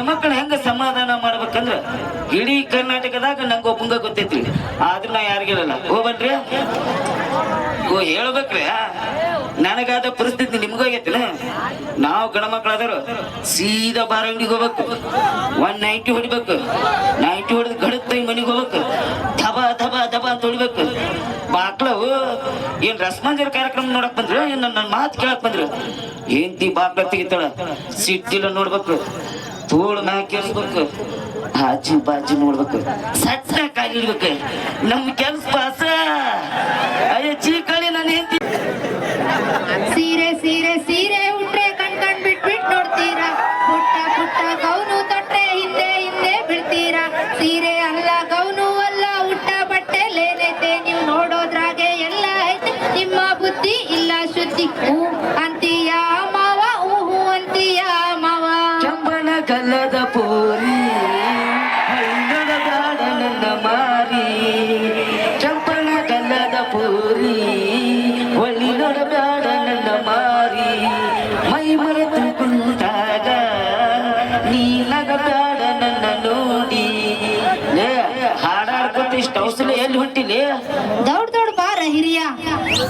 ಹೆಣ್ಮಕ್ಳು ಹೆಂಗ ಸಮಾಧಾನ ಮಾಡ್ಬೇಕಂದ್ರ? ಇಡೀ ಕರ್ನಾಟಕದಾಗ ನಂಗೆ ಒಬ್ಬಂಗ ಗೊತ್ತೈತಿ. ಆದ್ರೂ ನಾ ಯಾರಿಗಿರಲ್ಲ ಹೋಗ್ಬನ್ರಿ ಓ ಹೇಳ್ಬೇಕ್ರಿ. ನನಗಾದ ಪರಿಸ್ಥಿತಿ ನಿಮ್ಗೋಗೈತಿ ನಾವು ಗಣಮಕ್ಳಾದರು ಸೀದಾ ಬಾರ ಅಂಗಡಿಗೆ ಹೋಗ್ಬೇಕು. ಒನ್ ನೈಂಟಿ ಹೊಡಿಬೇಕು. ನೈಂಟಿ ಹೊಡೆದು ಗಡತ್ತೈ ಮನೆಗೆ ಹೋಗ್ಬೇಕು. ಧಬ ಧಬ ಧಬ ಅಂತ ಹೊಡಿಬೇಕು. ಬಾಕ್ಲವು ಏನ್ ರಸಮಂಜರಿ ಕಾರ್ಯಕ್ರಮ ನೋಡಕ್ ಬಂದ್ರು? ಏನ್ ನನ್ನ ಮಾತು ಕೇಳಕ್ ಬಂದ್ರು? ಹೆಂಡತಿ ಬಾಕ್ಲ ತೆಗಿತಾಳ. ಸಿಟ್ಟಿಲ್ಲ ನೋಡ್ಬೇಕು. ತೋಳು ನಾ ಕೇಳಿಸ್ಬೇಕು ಆಜು ಬಾಜು ನೋಡ್ಬೇಕು. ಸಟ್ಟ ಕಾಲಿಡ್ಬೇಕು ನಮ್ ಕೆಲ್ಸ ಪಾಸ. ಅಯ್ಯ, ಚೀಕಳಿ ನನ್ನ ಹೆಂಡತಿ. ಸೀರೆ ಸೀರೆ ಸೀರೆ ಉಟ್ರೆ ಕಣ್ ಕಣ್ ಬಿಟ್ ಬಿಟ್ ನೋಡ್ತೀರಾ? ಪುಟ್ಟ ಪುಟ್ಟ ಗೌನು ತೊಟ್ರೆ ಹಿಂದೆ ಹಿಂದೆ ಬಿಡ್ತೀರಾ ಸೀರೆ ಅಲ್ಲ, ಗೌನು ಅಲ್ಲ, ಉಟ್ಟ ಬಟ್ಟೆ ಲೇನೈತೆ ನೀವು ನೋಡೋದ್ರಾಗೆ ಎಲ್ಲ ಐತೆ. ನಿಮ್ಮ ಬುದ್ಧಿ ಇಲ್ಲ, ಶುದ್ಧಿ. ದೌಡ್ ದೌಡ್ ಬಾರ ಹಿರಿಯ.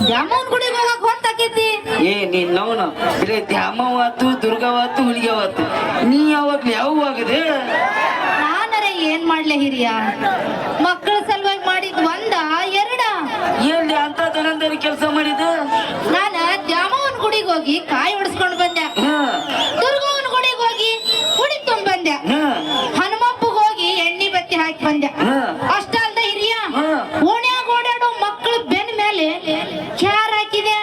ದ್ಯಾಮವ್ವನ ಗುಡಿಗೆ ಹೋಗಕ್ ಹೊತ್ತಾಕೈತಿ. ಏ ನೀನ್ ನೋನ ಬರೇ ದ್ಯಾಮವಾತು ದುರ್ಗವತ್ತು ಹುಲಿಗವಾತು ನೀ ಯಾವಾಗ ಯಾವಾಗದೆ ನಾನರೆ ಏನ್ ಮಾಡ್ಲೆ ಹಿರಿಯ? ಮಕ್ಕಳ ಸಲುವಾಗಿ ಮಾಡಿದ್ ಒಂದ ಎರಡ. ಎಲ್ಲಿ ಅಂತ ದನಂದರಿ ಕೆಲಸ ಮಾಡಿದ? ನಾನ ದ್ಯಾಮವ್ವನ ಗುಡಿಗೆ ಹೋಗಿ ಕಾಯಿ ಹೊಡ್ಸ್ಕೊಂಡ್ ಬಂದೆ ದುರ್ಗವ್ವನ್ ಗುಡಿಗೆ ಹೋಗಿ ಗುಡಿ ತುಂಬ ಬಂದೆ ಹನುಮಪ್ಪಗ್ ಹೋಗಿ ಎಣ್ಣೆ ಬತ್ತಿ ಹಾಕಿ ಬಂದೆ ಅಷ್ಟ ಅಲ್ದ ಹಿರಿಯ ಹ್ಮ್. ಓಣ್ಯಾಗ ಓಡಾಡೋ ಮಕ್ಕಳು ಬೆನ್ ಮೇಲೆ ಕ್ಯಾರ್ ಹಾಕಿದೆ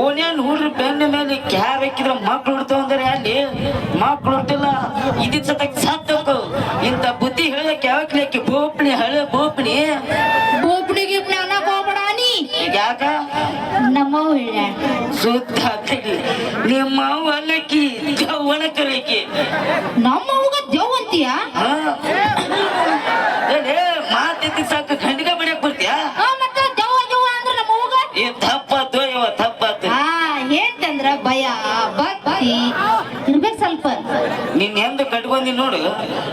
ಓನ್ಯಾನ್ ಹುಡ್ರಿ ಬೆನ್ನ ಹಾಕಿದ್ರ ಮಕ್ಳು ಹುಡ್ತಾವ ಅಂದ್ರೆ ಅಲ್ಲಿ ಮಕ್ಳು ಹುಟ್ಟಿಲ್ಲ ಇದಿದ್ ಸತಕ್ ಸತ್ತೋಕು ಇಂತ ಬುದ್ಧಿ ಹೇಳಕ್ ಯಾವಕ್ಲಿ ಬೋಪಣಿ ಬೋಪ್ಣಿ ಹಳೆ ಬೋಪ್ಣಿ ಅನ್ನಕ್ ಹೋಗ್ಬೇಡ ನೀ. ಯಾಕ? ನಮ್ಮವ್ ಸುದ್ದ ನಿಮ್ಮ ಹೊಲಕ್ಕಿ ಒಣ ಕರಕಿ ನಮ್ಮವ್ಗ ದೇವ್ ಅಂತೀಯ? ಸಾಕು. ಖಂಡಿಗೆ ಬಡಿಯಕ್ ಬರ್ತೀಯ? ಮತ್ತೆ ದೇವ್ ಅಂದ್ರ ನಮ್ಮವ್ಗ ಏ ತಪ್ಪಾತು ಯವ ತಪ್ಪಾತು ಆ ಹೇಳ್ತಂದ್ರ ಭಯ ಭಕ್ತಿ. ಇರ್ಬೇಕು ಸ್ವಲ್ಪ. ನಿನ್ ಎಂದ ಕಟ್ಕೊಂಡಿ ನೋಡು.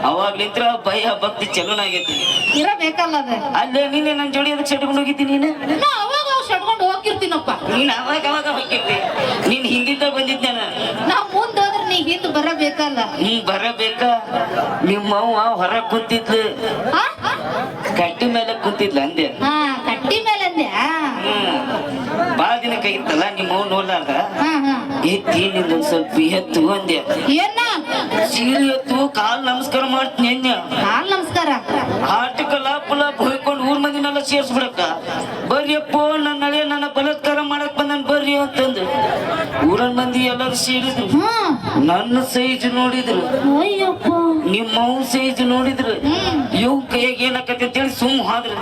ಅವಾಗ್ಲಿಂತ್ರ ಭಯ ಭಕ್ತಿ ಚಲೋನಾಗೈತಿ ಇರಬೇಕಲ್ಲ ಅದ. ಅಲ್ಲೇ ನೀನೆ ನನ್ ಜೋಡಿ ಅದಕ್ಕೆ ಸೆಟ್ಕೊಂಡು ಹೋಗಿದ್ದಿ ನೀನು? ನಾ ಅವಾಗ ಅವಾಗ ಸಡ್ಕೊಂಡು ಹೋಗಿರ್ತೀನಪ್ಪ. ನೀನ್ ಅವಾಗ ಅವಾಗ ಹೋಗಿರ್ತಿ ನೀನ್ ಹಿಂದಿಂದ ಬಂದಿದ್ದೆ ನಾ ಮುಂದೆ ಹೋದ್ರ ನೀ ಹಿಂದ್ ಬರಬೇಕಲ್ಲ. ನೀ ಬರಬೇಕಾ? ನಿಮ್ಮವ್ವ ಹೊರ ಕುಂತಿದ್ಲು? ಕಟ್ಟಿ ಮೇಲೆ ಕೂತಿದ್ಲ ಅಂದೆ. ಹಾ ಕಟ್ಟಿ ಮೇಲೆ ಅಂದೆ. ಬಾಳ ದಿನ ಇತ್ತಲ್ಲ ನಿಮ್ಮವ್ ನೋಡ್ಲಾರ್ದ? ಹಾ ಹಾ. ಎತ್ತಿ ನಿಂದೊಂದ್ ಸ್ವಲ್ಪ ಎತ್ತು ಅಂದೆ. ಏನ? ಸೀರೆ ಎತ್ತು ಕಾಲ್ ನಮಸ್ಕಾರ ಮಾಡ್ತೀನಿ ಅನ್ಯ ಕಾಲ್ ನಮಸ್ಕಾರ. ಆಟಕ್ಕ ಲಾಪ್ ಲಾಪ್ ಹೋಯ್ಕೊಂಡು ಊರ್ ಮಂದಿನೆಲ್ಲ ಸೇರ್ಸ್ಬಿಡಕ್ಕ ಬರ್ರಿಯಪ್ಪ ನನ್ನ ಹಳೆ ನನ್ನ ಬಲಾತ್ಕಾರ ಮಾಡಕ್ ಬಂದನ್ ಬರ್ರಿ ಅಂತಂದು ಊರನ್ ಎಲ್ಲರೂ ನನ್ನ ಸೈಜ್ ನೋಡಿದ್ರು. ನಿಮ್ಮ ಸೈಜ್ ನೋಡಿದ್ರು. ಇವ್ ಕೈಯಾಗ ಏನಕತ್ತೆ ಅಂತೇಳಿ ಸುಮ್ ಹಾದ್ರು.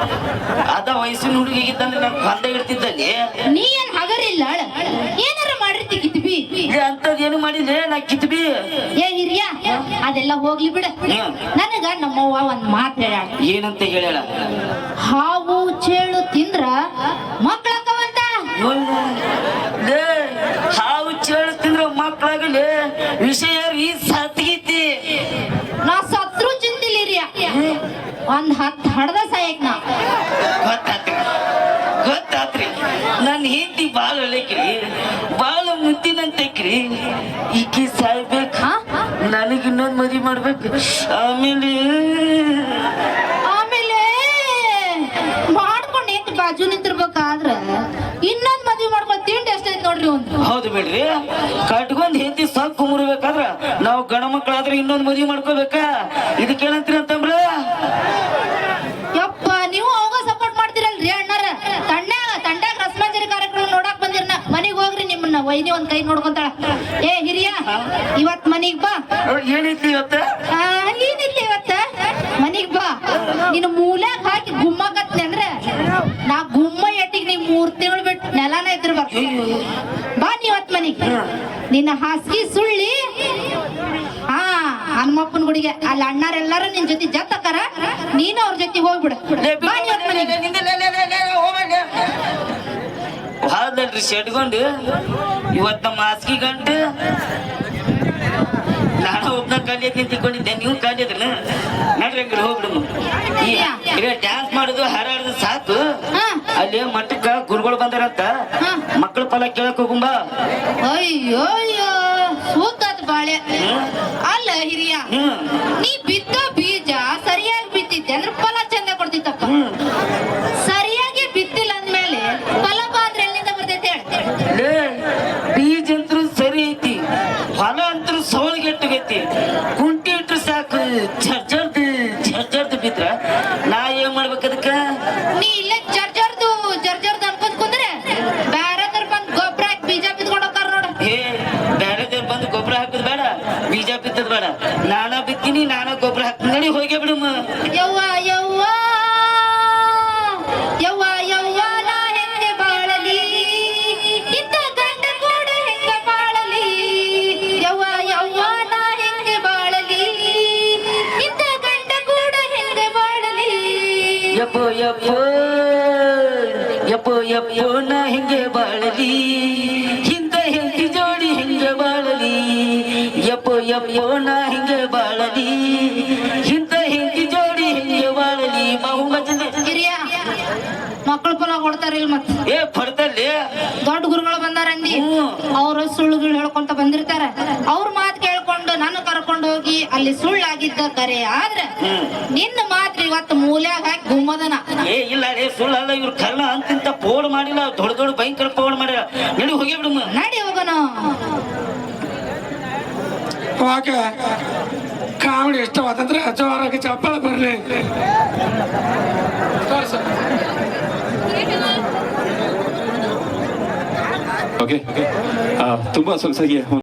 ಅದ ವಯಸ್ಸಿನ ಹುಡುಗಿಗಿದ್ದಂದ್ರೆ ನಾನು ಕಂದ ಇಡ್ತಿದ್ದಲ್ಲಿ. ನೀ ಏನ್ ಹಗರಿಲ್ಲ. ಏನಾರ ಮಾಡಿರ್ತಿ ಕಿತ್ಬಿ? ಅಂತದ್ ಏನು ಮಾಡಿದ್ರೆ ನಾ ಕಿತ್ಬಿ. ಏ ಹಿರಿಯ ಅದೆಲ್ಲ ಹೋಗ್ಲಿ ಬಿಡ. ನನಗ ನಮ್ಮವ್ವ ಒಂದ್ ಮಾತು ಹೇಳ ಏನಂತ ಹೇಳ್ಯಾಳ? ಹಾವು ಚೇಳು ತಿಂದ್ರ ಮಕ್ಕಳಕ್ಕವಂತ ನೋಡು, ಲೇ, ಹಾವು ಚೇಳು ತಿಂದ್ರ ಮಕ್ಕಳಾಗಲಿ ವಿಷಯ ಈ ಸತ್ಗೀತಿ ನಾ ಸತ್ರು ಚಿಂತಿಲಿರಿಯ ಒಂದ್ ಹತ್ತು ಹಡ್ದ ಸಾಯಕ್ ನಾ. ಗೊತ್ತಾತ್ರಿ. ಗೊತ್ತಾತ್ರಿ. ನನ್ನ ಹೆಂಡತಿ ಬಾಳ ಒಳಕ್ರಿ ಬಾಳ ಮುದ್ದಿನಂತಕ್ರಿ ಈಕೆ ಸಾಯ್ಬೇಕು? ನನಗೆ ಇನ್ನೊಂದು ಮದುವೆ ಮಾಡ್ಬೇಕು. ಆಮೇಲೆ ಆಮೇಲೆ ಮಾಡ್ಕೊಂಡು ಹೆಂಗ್ ಬಾಜು ನಿಂತಿರ್ಬೇಕಾದ್ರ? ಒಂದು ಹೌದು ಬಿಡ್ರಿ. ಕಟ್ಕೊಂಡ್ ಹೆಂಡತಿ ಸ್ವಲ್ಪ ಕುಮರ್ಬೇಕಾದ್ರ ನಾವು ಗಣ ಮಕ್ಕಳಾದ್ರೆ ಇನ್ನೊಂದು ಮದುವೆ ಮಾಡ್ಕೋಬೇಕಾ? ಇದು ಕೇಳಂತೀರ ಅಂತಂಬ್ರ ಯಪ್ಪ ನೀವು ಅವಾಗ ಸಪೋರ್ಟ್ ಮಾಡ್ತೀರಲ್ರಿ ಅಣ್ಣಾರ. ತಂಡ್ಯಾಗ ತಂಡ್ಯಾಗ ರಸಮಂಜರಿ ಕಾರ್ಯಕ್ರಮ ನೋಡಕ್ ಬಂದಿರ್ನ. ಮನೆಗೆ ಹೋಗ್ರಿ ನಿಮ್ಮನ್ನ. ವೈನಿ ಒಂದ್ ಕೈ ನೋಡ್ಕೊಂತಾಳ. ಏ ಹಿರಿಯ ಇವತ್ ಮನಿಗ್ ಬಾ. ಏನೈತಿ ಇವತ್ತ? ಆ, ಏನಿಲ್ಲ ಇವತ್ತ? ಮನಿಗ್ ಬಾ. ನಿನ್ನ ಮೂಲ್ಯಾಗ ಹಾಕಿ ಗುಮ್ಮಕತ್ನಿ ಅಂದ್ರೆ ನಾ ಗುಮ್ಮ ಎಟ್ಟಿಗೆ ನೀ ಮೂರ್ ತಿಂಗಳು ಬಿಟ್ಟು ನೆಲನ ಇದ್ರ ಬಾ ನೀ ನಿನ್ನ ಹಾಸಿಗೆ ಸುಳ್ಳಿ. ಹಾ ಹನುಮಪ್ಪನ ಗುಡಿಗೆ. ಅಲ್ಲಿ ಅಣ್ಣಾರೆಲ್ಲಾರು ನಿನ್ ಜೊತೆ ಜತ್ತಕ್ಕಾರ ನೀನು ಅವ್ರ ಜೊತೆ ಹೋಗ್ಬಿಡು. ಹೌದಲ್ರಿ ಶೆಡ್ಕೊಂಡು ಇವತ್ತ ಮಾಸ್ಕಿ ಗಂಟು. ನಾನು ಒಬ್ಬ ನೀವು ಖಾಲಿ ಅದ್ರನ ನಡ್ರಿ ಹಂಗ್ರಿ ಹೋಗ್ಬಿಡಮ್ಮ ಈಗ ಡ್ಯಾನ್ಸ್ ಮಾಡೋದು ಹಾರಾಡೋದು ಸಾಕು ಹಾ. ಅಲ್ಲಿ ಮಠಕ್ಕ ಗುರುಗಳು ಬಂದಾರಂತ ಹಾ. ಮಕ್ಕಳ ಫಲ ಕೇಳಕ್ ಹೋಗುಂಬ ಅಯ್ಯೋ ಅಯ್ಯೋ ಸೂತದ ಬಾಳೆ. ಅಲ್ಲ ಹಿರಿಯ ನೀ ಬಿತ್ತ ಬೀಜ ಸರಿಯಾಗಿ ಬಿತ್ತಿದ್ದೆ ಅಂದ್ರೆ ಫಲ ಚಂದ ಕೊಡ್ತಿತ್ತಪ್ಪ. ಸರಿಯಾಗಿ ಬಿತ್ತಿಲ್ಲ ಅಂದ್ಮೇಲೆ ಫಲ ಬಾದ್ರೆ ಎಲ್ಲಿಂದ ಬರ್ತೈತೆ ಹೇಳ. ಬೀಜ ಅಂತೂ ಸರಿ ಐತಿ ಹೊಲ ಅಂತೂ ಸವಳಿಗೆಟ್ಟಗೈತಿ ಕುಂಟಿ ಇಟ್ರು ಸಾಕು ಜರ್ಜರ್ದು ಜರ್ಜರ್ದು ಬಿದ್ರ ನಾ ಏನ್ ಮಾಡ್ಬೇಕು ಅದಕ್ಕ ನೀ ಇಲ್ಲೇ ಜರ್ಜರ್ದು ಜರ್ಜರ್ದು ಅನ್ಕೊಂಡ್ ಕುಂದ್ರೆ ಬ್ಯಾರದ್ರ ಬಂದ್ ಗೊಬ್ಬರ ಹಾಕಿ ಬೀಜ ಬಿತ್ಕೊಂಡು ಹೋಗ್ತಾರ ನೋಡ ಏ ಬೇರೆದವ್ರು ಬಂದು ಗೊಬ್ಬರ ಹಾಕೋದು ಬೇಡ ಬೀಜ ಬಿತ್ತದ್ ಬೇಡ. ನಾನ ಬಿತ್ತೀನಿ ನಾನ ಗೊಬ್ಬರ ಹೋಗಿ ಹೋಗೇ ಬಿಡಮ್ಮ ಯವ್ವ ಯವ್ವ. ಯವ್ವ ಯವ್ವ ನಾ ಹೆಂಗೆ ಬಾಳಲಿ? ಇಂಥ ಗಂಡ ಕೂಡ ಹೆಂಗ ಬಾಳಲಿ? ಯವ್ವ ಯವ್ವ ನಾ ಹೆಂಗೆ ಬಾಳಲಿ? ಇಂಥ ಗಂಡ ಕೂಡ ಹೆಂಗ ಬಾಳಲಿ? ಯಪ್ಪೋ ಯಪ್ಪೋ ಯಪ್ಪೋ ಯಪ್ಪೋ ನಾ ಹಿಂಗೆ ಬಾಳಲಿ? ಯಪ್ಪೋ ನಾ ಹಿಂಗೆ ಬಾಳಲಿ. ಹಿಂತ ಹಿಂದಿ ಜೋಡಿ ಹಿಂಗೆ ಬಾಳಲಿ. ಬಹು ಮಜನೆ ಹಿರಿಯ ಮಕ್ಕಳು ಫಲ ಕೊಡ್ತಾರಿಲ್ ಮತ್ ಏ ಪಡ್ದಲ್ಲಿ ದೊಡ್ಡ ಗುರುಗಳು ಬಂದಾರ ಅಂದಿ. ಅವ್ರ ಸುಳ್ಳುಗಳು ಹೇಳ್ಕೊಂತ ಬಂದಿರ್ತಾರ. ಅವ್ರ ಮಾತು ಕೇಳ್ಕೊಂಡು ನಾನು ಕರ್ಕೊಂಡು ಹೋಗಿ ಅಲ್ಲಿ ಸುಳ್ಳಾಗಿದ್ದ ಕರೆ ಆದ್ರೆ ನಿನ್ನ ಮಾತ್ರ ಇವತ್ತು ಮೂಲ್ಯಾಗ ಹಾಕಿ ಗುಮ್ಮದನ. ಏ ಇಲ್ಲ ರೇ ಸುಳ್ಳಲ್ಲ. ಇವ್ರು ಕರ್ಣ ಅಂತಿಂತ ಪೋಡ್ ಮಾಡಿಲ್ಲ. ದೊಡ್ಡ ದೊಡ್ಡ ಭಯಂಕರ ಪೋಡ್ ಮಾಡಿಲ್ಲ ನಡಿ ಹೋಗಿ ಬಿಡು ನಡಿ ಹೋಗೋಣ. ಅವಾಗ ಕಾಮಿಡಿ ಇಷ್ಟವಾದಂದ್ರೆ ಜೋರಾಗಿ ಚಪ್ಪಳ ಬರಲಿ. ಓಕೆ ಓಕೆ ತುಂಬಾ ಸೊಗಸಾಗಿ